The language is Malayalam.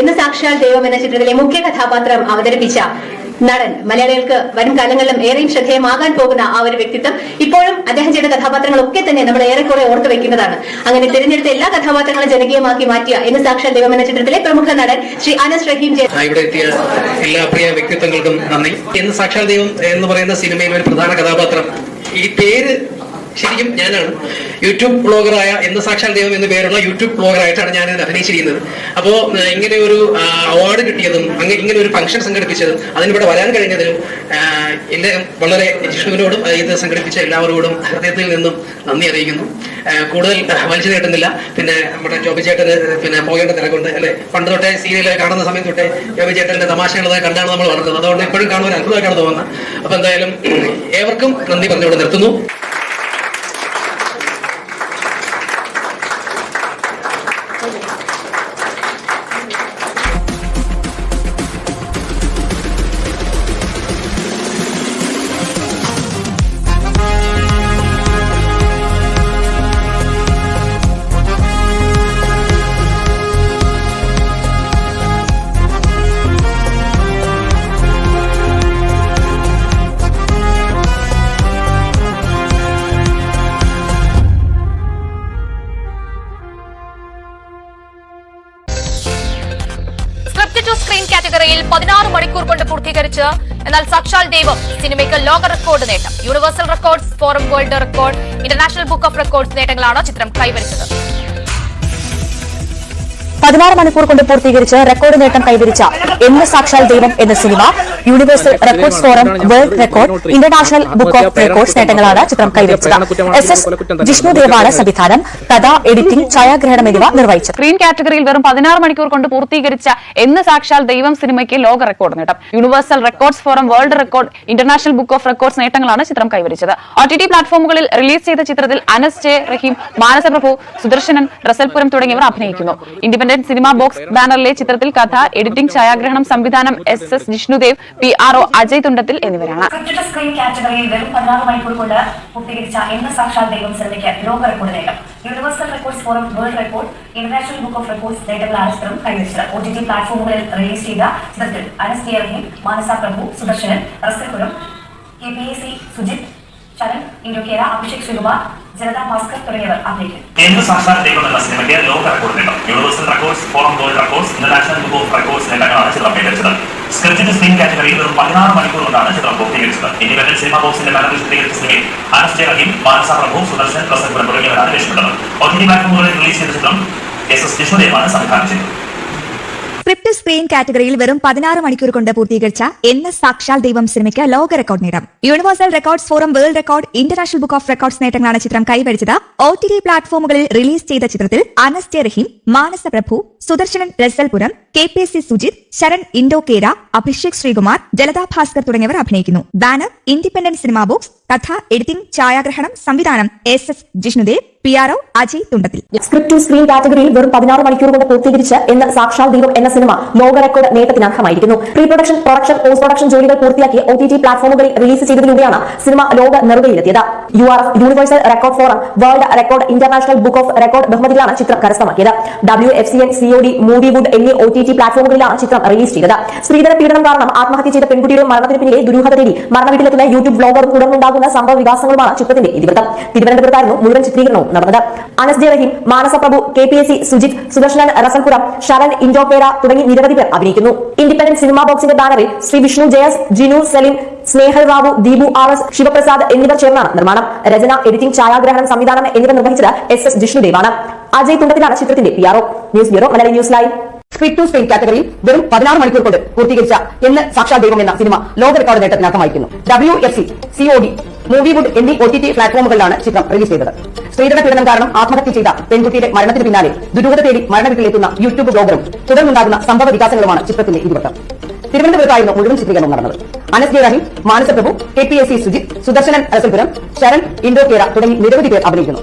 എന്ന് സാക്ഷാൽ ദൈവം എന്ന ചിത്രത്തിലെ മുഖ്യ കഥാപാത്രം അവതരിപ്പിച്ച നടൻ. മലയാളികൾക്ക് വരും കാലങ്ങളിലും ഏറെയും ശ്രദ്ധേയമാകാൻ പോകുന്ന ആ ഒരു വ്യക്തിത്വം ഇപ്പോഴും അദ്ദേഹം ചെയ്ത കഥാപാത്രങ്ങളൊക്കെ തന്നെ നമ്മൾ ഏറെക്കുറെ ഓർത്തു വെക്കുന്നതാണ്. അങ്ങനെ തിരഞ്ഞെടുത്ത എല്ലാ കഥാപാത്രങ്ങളും ജനകീയമാക്കി മാറ്റിയ എന്ന് സാക്ഷാൽ ദൈവം എന്ന ചിത്രത്തിലെ പ്രമുഖ നടൻ ശ്രീ അനസ് റഹീം ഇവിടെ എത്തിയ എല്ലാ പ്രിയ വ്യക്തിത്വങ്ങൾക്കും നന്ദി. എന്ന് സാക്ഷാൽ ദൈവം എന്ന് പറയുന്ന സിനിമയിൽ ഒരു പ്രധാന കഥാപാത്രം. ഈ പേര് ശരിക്കും ഞാനാണ് യൂട്യൂബ് ബ്ലോഗറായ എന്ന സാക്ഷാൽ ദൈവം എന്ന പേരുള്ള യൂട്യൂബ് ബ്ലോഗറായിട്ടാണ് ഞാൻ അഭിനയിച്ചിരിക്കുന്നത്. അപ്പോൾ ഇങ്ങനെ ഒരു അവാർഡ് കിട്ടിയതും അങ്ങനെ ഇങ്ങനെ ഒരു ഫംഗ്ഷൻ സംഘടിപ്പിച്ചതും അതിനിവിടെ വരാൻ കഴിഞ്ഞതിനും എന്റെ വളരെ ജിഷ്ണുവിനോടും ഇത് സംഘടിപ്പിച്ച എല്ലാവരോടും ഹൃദയത്തിൽ നിന്നും നന്ദി അറിയിക്കുന്നു. കൂടുതൽ വലിച്ചു നീട്ടുന്നില്ല. പിന്നെ നമ്മുടെ ജോബി ചേട്ടന് പിന്നെ പോകേണ്ട തിരക്കുണ്ട് അല്ലെ? പണ്ട് തൊട്ടേ സീരിയൽ കാണുന്ന സമയം തൊട്ടേ ജോബി ചേട്ടന്റെ തമാശകളൊക്കെ കണ്ടാണ് നമ്മൾ വളർന്നത്. അതുകൊണ്ട് എപ്പോഴും കാണുവാൻ അത്ഭുതമായിട്ടാണ് തോന്നുന്നത്. അപ്പൊ എന്തായാലും ഏവർക്കും നന്ദി പറഞ്ഞുകൊണ്ട് നിർത്തുന്നു. കാറ്റഗറിയിൽ പതിനാറ് മണിക്കൂർ കൊണ്ട് പൂർത്തീകരിച്ച് എന്നാൽ സക്ഷാൽ ദൈവം സിനിമയ്ക്ക് ലോക റെക്കോർഡ് നേട്ടം. Universal records forum world record international book of records നേട്ടങ്ങളാണ് ചിത്രം കൈവരിച്ചത്. പതിനാറ് മണിക്കൂർ കൊണ്ട് പൂർത്തീകരിച്ച് റെക്കോർഡ് നേട്ടം കൈവരിച്ച എന്ന് സാക്ഷാൽ ദൈവം എന്ന cinema universal records forum world record international book of records നേട്ടങ്ങളാണ് ചിത്രം കൈവരിച്ചത് എസ് എസ് ജിഷ്ണുദേവാണ് സംവിധാനം കഥ എഡിറ്റിംഗ് ഛായാഗ്രഹണം എന്നിവ നിർവഹിച്ചത് സ്ക്രീൻ കാറ്റഗറിയിൽ വെറും പതിനാറ് മണിക്കൂർ കൊണ്ട് പൂർത്തീകരിച്ച എന്ന് സാക്ഷാൽ ദൈവം സിനിമയ്ക്ക് ലോക റെക്കോർഡ് നേട്ടം universal records forum world record international book of records നേട്ടങ്ങളാണ് ചിത്രം കൈവരിച്ചത് ഒ ടി ടി പ്ലാറ്റ്ഫോമുകളിൽ റിലീസ് ചെയ്ത ചിത്രത്തിൽ അനസ് ജെ റഹീം മാനസപ്രഭു സുദർശനൻ റസൽപുരം തുടങ്ങിയവർ അഭിനയിക്കുന്നു ഇൻഡിപെൻഡന്റ് സിനിമ ബോക്സ് ബാനറിലെ ചിത്രത്തിൽ കഥ എഡിറ്റിംഗ് ഛായാഗ്രഹണം സംവിധാനം S S Jishnudev P R O Ajay Thundathil എന്നിവരാണ്. സ്ക്രീൻ കാറ്റഗറിയിൽ വെറും പതിനാറ് മണിക്കൂർ കൊണ്ട് പൂർത്തീകരിച്ച എന്ന സാക്ഷാൽ ദൈവം സിനിമയ്ക്ക് ലോക റെക്കോർഡ് നേട്ടം universal records forum world record international book of records നേട്ടങ്ങളാണ് ചിത്രം കൈവച്ചത് ഒ ടി ടി പ്ലാറ്റ്ഫോമുകളിൽ റിലീസ് ചെയ്ത ചിത്രത്തിൽ Anas K Rahim Manasa Prabhu Sudarshanan Rasalpuram K P A C Sujith Charan ഇൻഡോക്കേര Abhishek Sreekumar Janatha Bhaskar തുടങ്ങിയവർ അഭിനയിക്കും. എന്ന് സാക്ഷാൽ ദൈവം എന്ന സിനിമയ്ക്ക് ലോക റെക്കോർഡ് നേട്ടം universal records forum world records international book of records നേട്ടങ്ങളാണ് ചിത്രം കൈവരിച്ചത്. സ്ക്രിപ്റ്റ് ടു സ്ക്രീൻ കാറ്റഗറിയിൽ വെറും പതിനാറ് മണിക്കൂർ കൊണ്ടാണ് ചിത്രം പൂർത്തീകരിച്ചത്. ഇൻഡിപെൻഡന്റ് സിനിമ ബോക്സിന്റെ ബാനറിൽ ചിത്രീകരിച്ച സിനിമയിൽ അനസ് ജെ മാനസ പ്രഭു സുദർശൻ പ്രസംഗം തുടങ്ങിയവരാണ് വേഷപ്പെട്ടത്. ഒ ടി ടി പ്ലാറ്റ്ഫോമുകളിൽ റിലീസ് ചെയ്ത ചിത്രം എസ് എസ് ജിഷുദേവാണ് സംവിധാനം ചെയ്തത്. സ്ക്രിപ്റ്റ് സ്ക്രീൻ കാറ്റഗറിയിൽ വെറും പതിനാറ് മണിക്കൂർ കൊണ്ട് പൂർത്തീകരിച്ച എന്ന സാക്ഷാൽ ദൈവം സിനിമയ്ക്ക് ലോക റെക്കോർഡ് നേടാം. Universal records forum world record international book of records നേട്ടങ്ങളാണ് ചിത്രം കൈവരിച്ചത്. ഒ ടി പ്ലാറ്റ്ഫോമുകളിൽ റിലീസ് ചെയ്ത ചിത്രത്തിൽ Anas Rahim Manasa Prabhu Sudarshanan Rasalpuram K P C Sujith Saran Indo കേര അഭിഷേക് ശ്രീകുമാർ ജലതാ ഭാസ്കർ തുടങ്ങിയവർ അഭിനയിക്കുന്നു. ബാനർ ഇൻഡിപെൻഡന്റ് സിനിമാ ബോക്സ് കഥ എഡിറ്റിംഗ് ഛായാഗ്രഹണം സംവിധാനം S S Jishnudev P R O Ajay Thundathil. Script screen കാറ്റഗറിയിൽ വെറും പതിനാറ് മണിക്കൂർ കൊണ്ട് പൂർത്തീകരിച്ച് എന്ന സാക്ഷാൽ ദീപം എന്ന സിനിമ ലോക റെക്കോർഡ് നേട്ടത്തിന് അർഹമായിരിക്കുന്നു. Pre production production post production ജോലികൾ പൂർത്തിയാക്കി ഒ ടി ടി പ്ലാറ്റ്ഫോമുകളിൽ റിലീസ് ചെയ്തതിലൂടെയാണ് സിനിമ ലോക നെറുകയിലെത്തിയത്. U R F universal record forum world record international book of record ബഹുമതികളാണ് ചിത്രം കരസ്ഥമാക്കിയത്. W F C N C O D Moviewood എന്നീ ഒ ടി ടി പ്ലാറ്റ്ഫോമുകളിലാണ് ചിത്രം റിലീസ് ചെയ്തത്. സ്ത്രീധന പീഡനം കാരണം ആത്മഹത്യ ചെയ്ത പെൺകുട്ടിയുടെ മരണത്തിന് പിന്നിലെ ദുരൂഹത തേടി മരണ വീട്ടിലെത്തുന്ന യൂട്യൂബ് ബ്ലോഗറും തുടർന്നുണ്ടാകുന്ന സംഭവ വികാസങ്ങളുമാണ് ചിത്രത്തിന്റെ ഇതിവൃത്തം. തിരുവനന്തപുരത്തായിരുന്നു മുഴുവൻ ചിത്രീകരണവും നടന്നത്. Anas J Manasaprabhu Manasa Prabhu K P S C Sujith Sudarshanan Rasalpuram Saran ഇൻഡോപേര തുടങ്ങി നിരവധി പേർ അഭിനയിക്കുന്നു. ഇൻഡിപെൻഡന്റ് സിനിമാ ബോക്സിന്റെ ബാനറിൽ ശ്രീ വിഷ്ണു ജയസ് ജിനു സലിം സ്നേഹൽ റാവു ദീപു ആർ എസ് ശിവപ്രസാദ് എന്നിവർ ചേർന്നാണ് നിർമ്മാണം. രചന എഡിറ്റിംഗ് ഛായാഗ്രഹണം സംവിധാനം എന്നിവ നിർവഹിച്ചത് എസ് എസ് ജിഷ്ണുദേവാണ്. അജയ് തുണ്ടത്തിലാണ് ചിത്രത്തിന്റെ P news bureau Malayali news live. Script to കാറ്റഗറിയിൽ വെറും പതിനാറ് മണിക്കൂർ കൊണ്ട് പൂർത്തീകരിച്ച എന്ന് സാക്ഷാൽ ദൈവം എന്ന സിനിമ ലോക റെക്കോർഡ് നേട്ടത്തിന് അർഹമായിരിക്കുന്നു W F C C O D Moviewood എന്നീ ഒ ടി ടി പ്ലാറ്റ്ഫോമുകളിലാണ് ചിത്രം റിലീസ് ചെയ്തത്. സ്ത്രീധന പീഡനം കാരണം ആത്മഹത്യ ചെയ്ത പെൺകുട്ടിയുടെ മരണത്തിന് പിന്നാലെ ദുരൂഹത തേടി മരണവീട്ടിലെത്തുന്ന യൂട്യൂബ് ബ്ലോഗറും തുടർന്നുണ്ടാകുന്ന സംഭവ വികാസങ്ങളുമാണ് ചിത്രത്തിന്റെ ഇരുവട്ടം. തിരുവനന്തപുരത്തായിരുന്നു മുഴുവൻ ചിത്രീകരണം നടന്നത്. Anas J Manasaprabhu K P S C Sujith Sudarshanan അലസൽപുരം Sharan Indo കേര തുടങ്ങി നിരവധി പേർ അഭിനയിക്കുന്നു.